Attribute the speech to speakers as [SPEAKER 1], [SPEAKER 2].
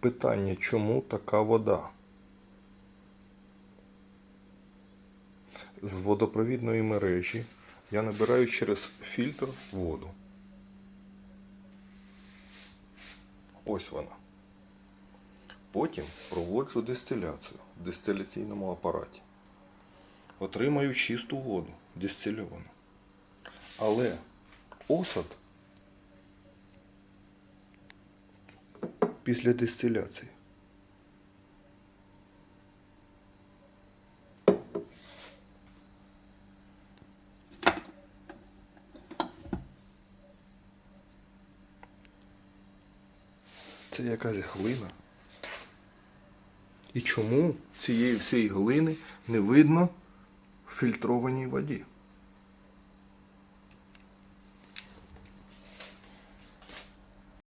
[SPEAKER 1] Питання, чому така вода? З водопровідної мережі я набираю через фільтр воду. Ось вона. Потім проводжу дистиляцію в дистиляційному апараті. Отримаю чисту воду, дистильовану. Але осад після дистиляції. Це якась глина. І чому цієї всієї глини не видно в фільтрованій воді?